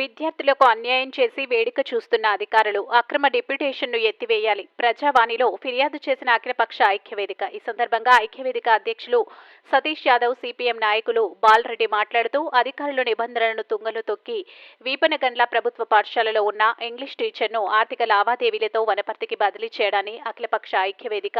విద్యార్థులకు అన్యాయం చేసి వేడుక చూస్తున్న అధికారులు అక్రమ డిప్యుటేషన్ను ఎత్తివేయాలి. ప్రజావాణిలో ఫిర్యాదు చేసిన అఖిలపక్ష ఐక్యవేదిక. ఈ సందర్భంగా ఐక్యవేదిక అధ్యక్షులు సతీష్ యాదవ్ సిపిఎం నాయకులు బాలరెడ్డి మాట్లాడుతూ అధికారులు నిబంధనలను తుంగలు తొక్కి వీపనగండ్ల ప్రభుత్వ పాఠశాలలో ఉన్న ఇంగ్లీష్ టీచర్ను ఆర్థిక లావాదేవీలతో వనపర్తికి బదిలీ చేయడాన్ని అఖిలపక్ష ఐక్యవేదిక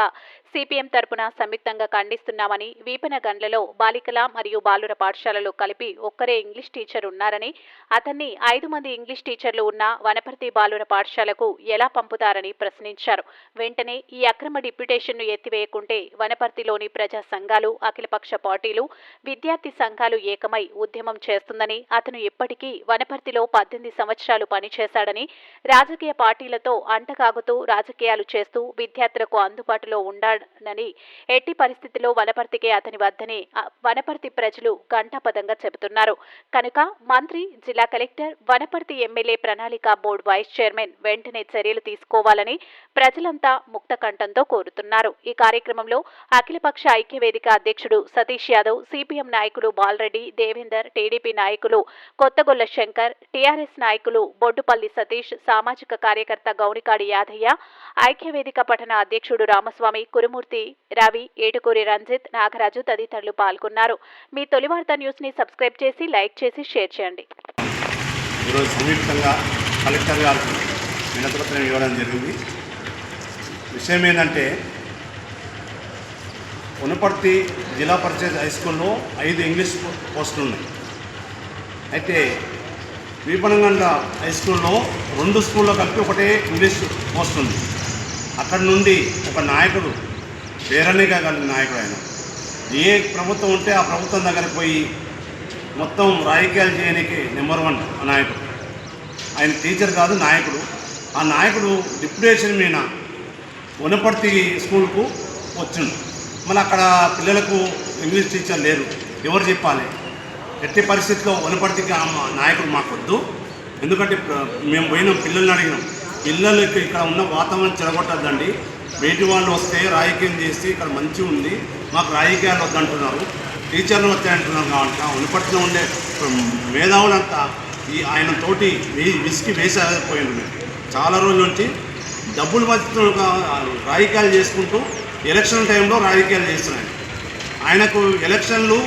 సిపిఎం తరపున సంయుక్తంగా ఖండిస్తున్నామని వీపనగండ్లలో బాలికల మరియు బాలుర పాఠశాలలో కలిపి ఒక్కరే ఇంగ్లీష్ టీచర్ ఉన్నారని అతన్ని ఐదు మంది ఇంగ్లీష్ టీచర్లు ఉన్న వనపర్తి బాలుర పాఠశాలకు ఎలా పంపుతారని ప్రశ్నించారు. వెంటనే ఈ అక్రమ డిప్యుటేషన్ను ఎత్తివేయకుంటే వనపర్తిలోని ప్రజా సంఘాలు అఖిలపక్ష పార్టీలు విద్యార్థి సంఘాలు ఏకమై ఉద్యమం చేస్తుందని అతను ఇప్పటికీ వనపర్తిలో పద్దెనిమిది సంవత్సరాలు పనిచేశాడని రాజకీయ పార్టీలతో అంటకాగుతూ రాజకీయాలు చేస్తూ విద్యార్థులకు అందుబాటులో ఉండాలని ఎట్టి పరిస్థితిలో వనపర్తికే అతని వద్దని వనపర్తి ప్రజలు ఘంటాపదంగా చెబుతున్నారు. కనుక మంత్రి జిల్లా కలెక్టర్ వనపర్తి ఎమ్మెల్యే ప్రణాళిక బోర్డు వైస్ చైర్మన్ వెంటనే చర్యలు తీసుకోవాలని ప్రజలంతా ముక్త కంఠంతో కోరుతున్నారు. ఈ కార్యక్రమంలో అఖిలపక్ష ఐక్యవేదిక అధ్యక్షుడు సతీష్ యాదవ్ సిపిఎం నాయకులు బాలరెడ్డి దేవేందర్ టీడీపీ నాయకులు కొత్తగొల్ల శంకర్ టీఆర్ఎస్ నాయకులు బొడ్డుపల్లి సతీష్ సామాజిక కార్యకర్త గౌనికాడి యాదయ్య ఐక్యవేదిక పట్టణ అధ్యక్షుడు రామస్వామి కురుమూర్తి రవి ఏటుకూరి రంజిత్ నాగరాజు తదితరులు పాల్గొన్నారు. మీ తొలి వార్త న్యూస్ని సబ్స్క్రైబ్ చేసి లైక్ చేసి షేర్ చేయండి. ఈరోజు సంయుక్తంగా కలెక్టర్ గారికి వినతిపత్రం ఇవ్వడం జరిగింది. విషయం ఏంటంటే ఉనపర్తి జిల్లా పరిషత్ హై స్కూల్లో ఐదు ఇంగ్లీష్ పోస్టులు ఉన్నాయి. అయితే వీపనగండ హై స్కూల్లో రెండు స్కూల్లో కలిపి ఒకటే ఇంగ్లీష్ పోస్ట్ ఉంది. అక్కడ నుండి ఒక నాయకుడు పేరనిగా కలిగిన నాయకుడు ఆయన. ఏ ప్రభుత్వం ఉంటే ఆ ప్రభుత్వం దగ్గరికి పోయి మొత్తం రాజకీయాలు చేయడానికి నెంబర్ వన్ ఆ నాయకుడు. ఆయన టీచర్ కాదు నాయకుడు. ఆ నాయకుడు డిప్యుటేషన్ మీద వనపర్తి స్కూల్కు వచ్చిండు. మళ్ళీ అక్కడ పిల్లలకు ఇంగ్లీష్ టీచర్ లేరు. ఎవరు చెప్పాలి? ఎట్టి పరిస్థితిలో వనపర్తికి నాయకుడు మాకు వద్దు ఎందుకంటే మేము పోయినాం పిల్లల్ని అడిగినాం. పిల్లలకి ఇక్కడ ఉన్న వాతావరణం చెడగొట్టద్దండి. బయటి వాళ్ళు వస్తే రాజకీయం చేసి ఇక్కడ మంచిగా ఉంది. మాకు రాజకీయాలు వద్దంటున్నారు. టీచర్లు వచ్చాయంటున్నారు కాబట్టి ఆ వనపర్తిలో ఉండే మేధావులంతా ఈ ఆయన తోటి విసికి వేసేపోయాను మేము చాలా రోజుల నుంచి డబ్బులు బతుకుతూ రాజకీయాలు చేసుకుంటూ ఎలక్షన్ టైంలో రాజకీయాలు చేస్తున్నాయి ఆయనకు ఎలక్షన్లు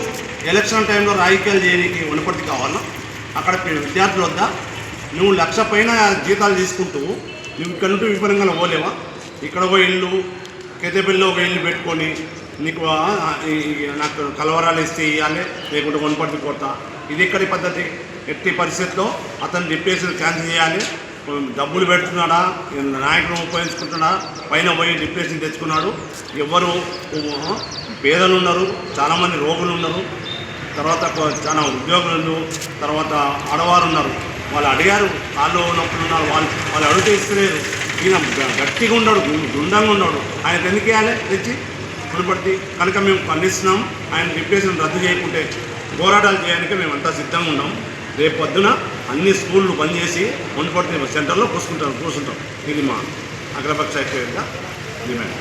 ఎలక్షన్ టైంలో రాజకీయాలు చేయడానికి వనపర్తి కావాలా? అక్కడ విద్యార్థులు వద్ద? నువ్వు లక్ష పైన జీతాలు తీసుకుంటూ నువ్వు ఇక్కడ నుండి విపరీతంగా పోలేవా? ఇక్కడ ఒక ఇల్లు కెతెపల్లిలో ఒక ఇల్లు పెట్టుకొని నీకు నాకు కలవరాలు ఇస్తే ఇవ్వాలి లేకుంటే వనపర్తి కొడతా. ఇది ఇక్కడి పద్ధతి? ఎట్టి పరిస్థితిలో అతను డిప్రెషన్ క్యాన్సిల్ చేయాలి. డబ్బులు పెడుతున్నాడా? నాయకుడు ఉపయోగించుకుంటున్నా పైన పోయి డిప్రెషన్ తెచ్చుకున్నాడు. ఎవరు పేదలు ఉన్నారు చాలామంది రోగులు ఉన్నారు. తర్వాత చాలా ఉద్యోగులు ఉన్నారు. తర్వాత ఆడవారు ఉన్నారు. వాళ్ళు అడిగారు కాళ్ళు ఉన్నప్పుడు ఉన్నారు. వాళ్ళు వాళ్ళు అడుగుతే ఇస్తలేరు ఈయన గట్టిగా ఉన్నాడు గుండంగా ఉన్నాడు. ఆయన ఎందుకు తెచ్చి పులిపట్టి కనుక మేము ఖండిస్తున్నాం. ఆయన డిప్రెషన్ రద్దు చేయకుంటే పోరాటాలు చేయడానికి మేము అంతా సిద్ధంగా ఉన్నాం. రేపు పొద్దున అన్ని స్కూళ్ళు బంద్ చేసి మున్పట్టి సెంటర్లో కూర్చుంటాం కూర్చుంటాం ఇది మా అగ్రపక్ష డిమాండ్